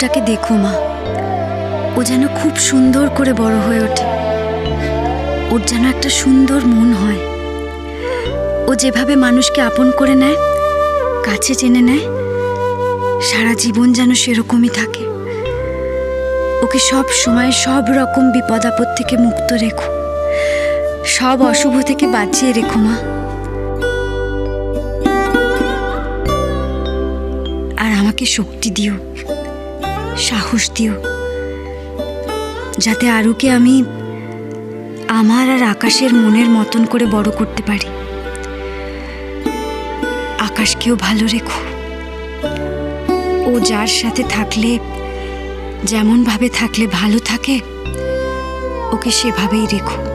আরুটাকে দেখো মা। ও যেন খুব সুন্দর করে বড় হয়ে ওঠে। ওর যেন একটা সুন্দর মন হয়। ও যেভাবে মানুষকে আপন করে নেয়, কাছে চেনে নেয়, সারা জীবন যেন সেরকমই থাকে। ওকে সব সময় সব রকম বিপদ আপদ থেকে মুক্ত রেখো। সব অশুভ থেকে বাঁচিয়ে রেখো মা। আর আমাকে শক্তি দিও। সাহস দিও। যাতে আরুকে আমি আমার আর আকাশের মনের মতন করে বড় করতে পারি। আকাশকেও ভালো রেখো। ও যার সাথে থাকলে, যেমনভাবে থাকলে ভালো থাকে, ওকে সেভাবেই রেখো।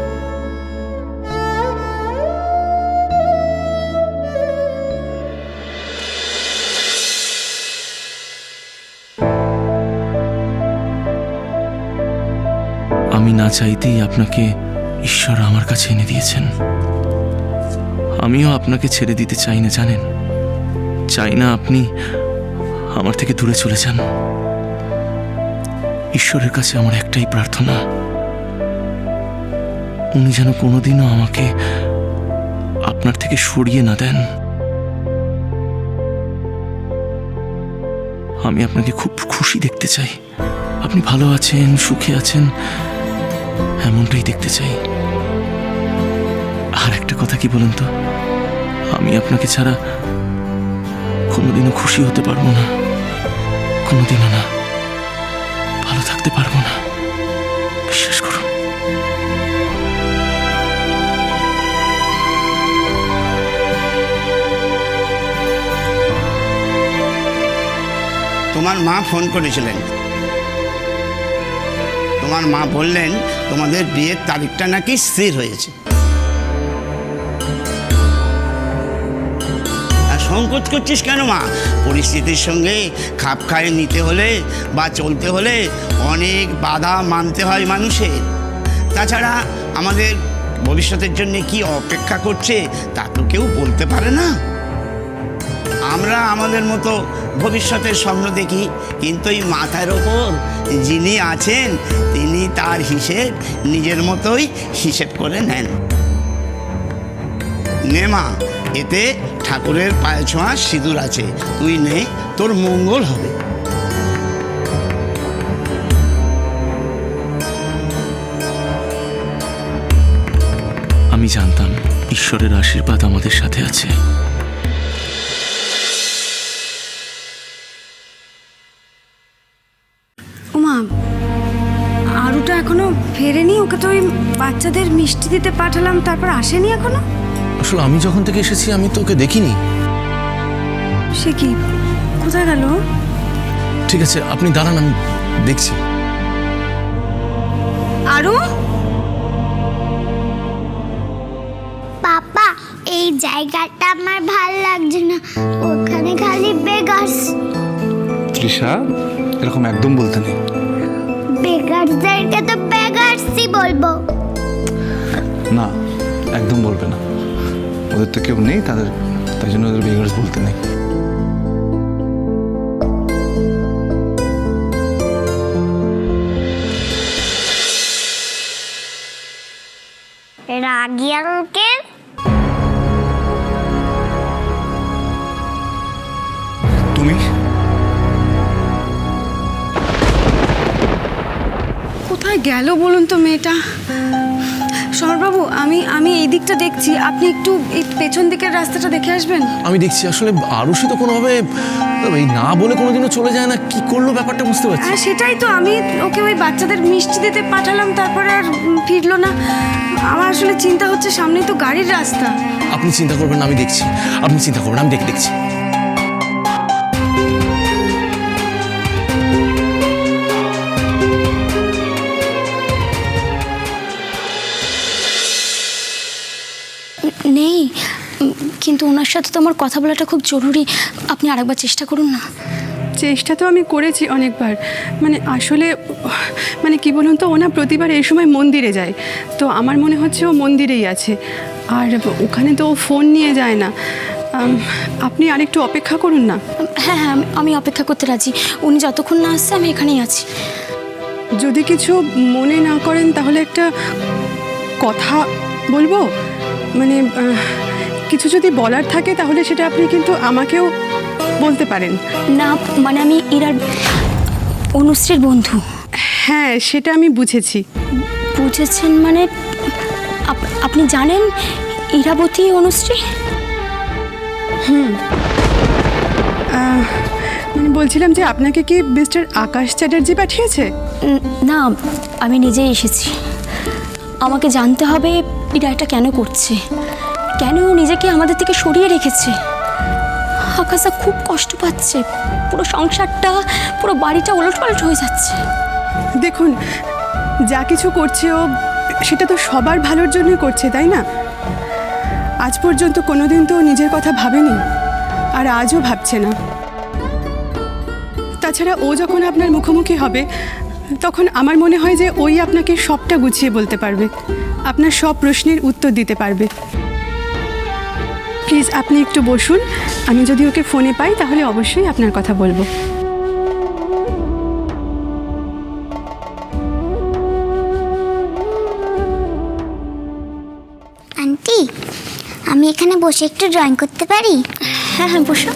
আমি না চাইতেই আপনাকে ঈশ্বর আমার কাছে এনে দিয়েছেন। আমিও আপনাকে ছেড়ে দিতে চাই না, জানেন? চাই না আপনি আমার থেকে দূরে চলে যান। ঈশ্বরের কাছে আমার একটাই প্রার্থনা। উনি যেন কোনোদিনও আমাকে আপনার থেকে সরিয়ে না দেন। আমি আপনাকে খুব খুশি দেখতে চাই। আপনি ভালো আছেন, সুখে আছেন? এমনটাই দেখতে চাই। আর একটা কথা কি বলুন তো? আমি আপনাকে ছাড়া কোনোদিনও খুশি হতে পারব না। কোনোদিনও না। ভালো থাকতে পারব না। বিশ্বাস করুন। তোমার মা ফোন করেছিলেন। তোমার মা বললেন, তোমাদের বিয়ের তারিখটা নাকি স্থির হয়েছে। সংকোচ করছিস কেন মা? পরিস্থিতির সঙ্গে খাপ খাইয়ে নিতে হলে বা চলতে হলে অনেক বাধা মানতে হয় মানুষের। তাছাড়া আমাদের ভবিষ্যতের জন্য কি অপেক্ষা করছে তা তো কেউ বলতে পারে না। আমরা আমাদের মতো ভবিষ্যতের স্বপ্ন দেখি। কিন্তু এই মাথার ওপর যিনি আছেন, তিনি তার হিসেব নিজের মতোই হিসেব করে নেন। নে মা, এতে ঠাকুরের পায়ে ছোঁয়া সিঁদুর আছে। তুই নে, তোর মঙ্গল হবে। আমি জানতাম ঈশ্বরের আশীর্বাদ আমাদের সাথে আছে। ওকে তো ওই বাচ্চাদের মিষ্টি দিতে পাঠালাম তারপর আসেনি এখনও? আসলে আমি যখন থেকে এসেছি আমি তো ওকে দেখিনি। সে কি? কোথায় গেল? ঠিক আছে আপনি দাঁড়ান আমি দেখছি। আরু? পাপা এই জায়গাটা আমার ভালো লাগছে না। ওখানে খালি বেগার্স তৃষা এরকম একদম বলতে নেই। বেগার্সদেরকে তো বেগার্সই বলব। না একদম বলবে না। ওদের তো কেউ নেই তাদের তাই জন্য ওদের বেগার্স বলতে নেই। রাগি আঙ্কেল? তুমি? কোথায় গেল বলুন তো মেয়েটা? সরবাবু আমি আমি এই দিকটা দেখছি। আপনি একটু এই পেছন দিকের রাস্তাটা দেখে আসবেন? আমি দেখছি আসলে আরুষি তো কোনোভাবে এই না বলে কোনোদিনও চলে যায় না কি করল ব্যাপারটা বুঝতে পারছি হ্যাঁ সেটাই তো আমি ওকে ওই বাচ্চাদের মিষ্টি দিতে পাঠালাম তারপরে আর ফিরলো না। আমার আসলে চিন্তা হচ্ছে সামনেই তো গাড়ির রাস্তা। আপনি চিন্তা করবেন না আমি দেখছি। আপনি চিন্তা করবেন আমি দেখে দেখছি। কিন্তু ওনার সাথে তো আমার কথা বলাটা খুব জরুরি। আপনি আরেকবার চেষ্টা করুন না। চেষ্টা তো আমি করেছি অনেকবার। মানে আসলে মানে কি বলুন তো ওনা প্রতিবার এই সময় মন্দিরে যায়। তো আমার মনে হচ্ছে ও মন্দিরেই আছে। আর ওখানে তো ও ফোন নিয়ে যায় না। আপনি আরেকটু অপেক্ষা করুন না। হ্যাঁ হ্যাঁ আমি- অপেক্ষা করতে রাজি। উনি যতক্ষণ না আসছে আমি এখানেই আছি। যদি কিছু মনে না করেন তাহলে একটা কথা বলব? মানে কিছু যদি বলার থাকে তাহলে সেটা আপনি কিন্তু আমাকেও বলতে পারেন। না মানে আমি ইরার অনুশ্রীর বন্ধু। হ্যাঁ সেটা আমি বুঝেছি। বুঝেছেন মানে আপ- আপনি জানেন ইরাবতী অনুশ্রী? হুম। মানে বলছিলাম যে আপনাকে কি মিস্টার আকাশ চ্যাটার্জি পাঠিয়েছে? না আমি নিজেই এসেছি। আমাকে জানতে হবে এটা কেন করছে। কেন ও নিজেকে আমাদের থেকে সরিয়ে রেখেছে? আকাশা খুব কষ্ট পাচ্ছে। পুরো সংসারটা, পুরো বাড়িটা ওলটপালট হয়ে যাচ্ছে। দেখুন, যা কিছু করছে ও, সেটা তো সবার ভালোর জন্যই করছে, তাই না? আজ পর্যন্ত কোনোদিন তো নিজের কথা ভাবেনি, আর আজও ভাবছে না। তাছাড়া ও যখন আপনার মুখোমুখি হবে, তখন আমার মনে হয় যে ওই আপনাকে সবটা গুছিয়ে বলতে পারবে। আপনার সব প্রশ্নের উত্তর দিতে পারবে। প্লিজ আপনি একটু বসুন। আমি যদি ওকে ফোনে পাই তাহলে অবশ্যই আপনার কথা বলব। আন্টি আমি এখানে বসে একটু ড্রয়িং করতে পারি? হ্যাঁ হ্যাঁ বসো।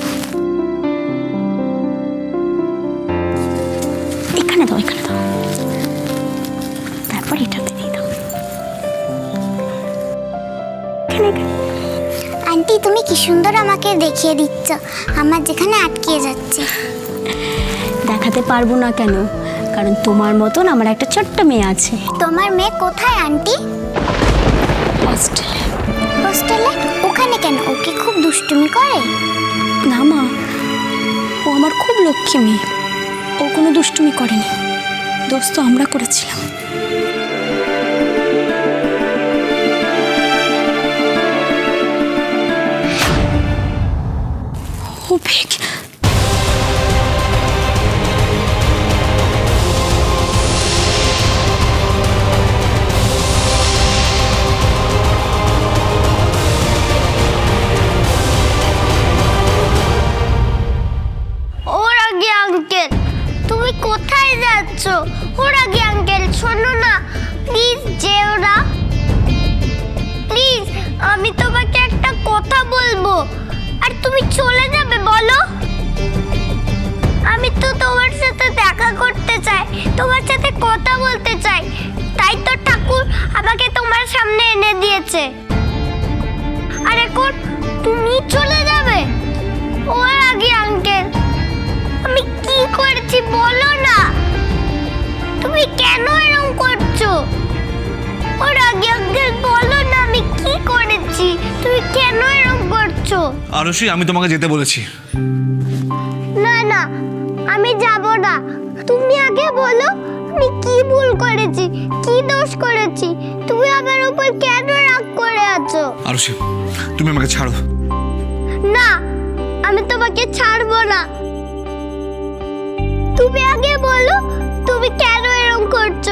এখানে দাও এখানে দাও। তারপর এটাতে দিয়ে দাও। এখানে এখানে। আন্টি তুমি কি সুন্দর আমাকে দেখিয়ে দিচ্ছ। আমার যেখানে আটকে যাচ্ছে। দেখাতে পারব না কেন? কারণ তোমার মতন আমার একটা ছোট্ট মেয়ে আছে। তোমার মেয়ে কোথায় আন্টি? হস্টেলে। হোস্টেলে? ওখানে কেন? ও কি খুব দুষ্টুমি করে? না মা ও আমার খুব লক্ষ্মী মেয়ে। ও কোনো দুষ্টুমি করেনি। দোষ তো আমরা করেছিলাম। ওর আঙ্কেল তুমি কোথায় আঙ্কেল শোনো না। প্লিজ প্লিজ আমি তোমাকে একটা কথা বলব। আর তুমি চলে যাবে বলো? আমি তো তোমার সাথে দেখা করতে চাই, তোমার সাথে কথা বলতে চাই। তাই তো ঠাকুর আমাকে তোমার সামনে এনে দিয়েছে। আর এখন তুমি চলে যাবে। ওর আগে আঙ্কেল আমি কি করেছি বলো না? তুমি কেন এরকম করছ? ওর আগে আঙ্কেল বলো না আমি কি করেছি? তুমি কেন এরকম করছ আরশি আমি তোমাকে যেতে বলেছি। না না আমি যাব না। তুমি আগে বলো আমি কি ভুল করেছি কি দোষ করেছি? তুমি আমার উপর কেন রাগ করে আছো? আরশি তুমি আমাকে ছাড়ো। না আমি তোমাকে ছাড়বো না। তুমি আগে বলো তুমি কেন এরকম করছ?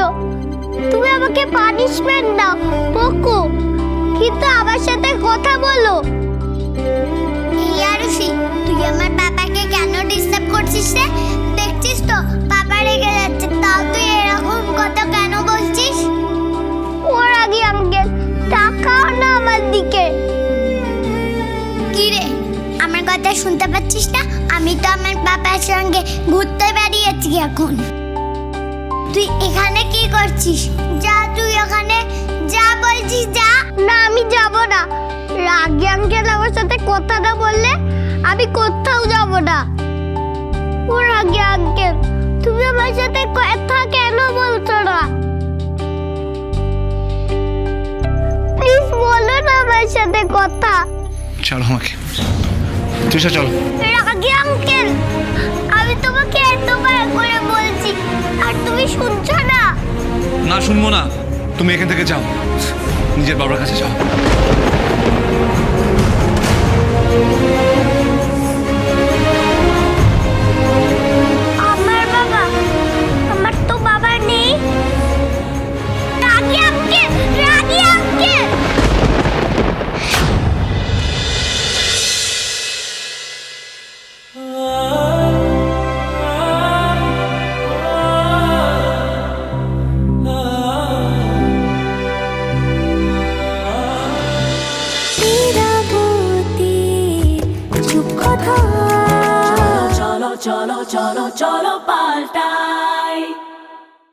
তুমি আমাকে পানিশমেন্ট দাও বকো। কিন্তু আমার সাথে কথা বলো। করছিস রে দেখছিস তো বাবা রেগে যাচ্ছে। তাও তুই এরকম কথা কেন বলছিস? ওর আগে আঙ্কেল তাকাও না আমার দিকে। কি রে আমার কথা শুনতে পাচ্ছিস না? আমি তো আমার বাবার সঙ্গে ঘুরতে বেরিয়েছি এখন। তুই এখানে কি করছিস? যা, তুই ওখানে যা বলছিস, যা। না, আমি যাব না। রাগি আমার সাথে কথা না বললে আমি কোথাও যাব না। ওর আগে আঙ্কেল তুমি আমার সাথে কথা কেন বলছো না? প্লিজ বলো না আমার সাথে কথা। চলো আমাকে। তুষা চলো। রাগে আঙ্কেল আমি তোমাকে এতবার করে বলছি আর তুমি শুনছো না? না শুনব না। তুমি এখান থেকে যাও। নিজের বাবার কাছে যাও। Yeah!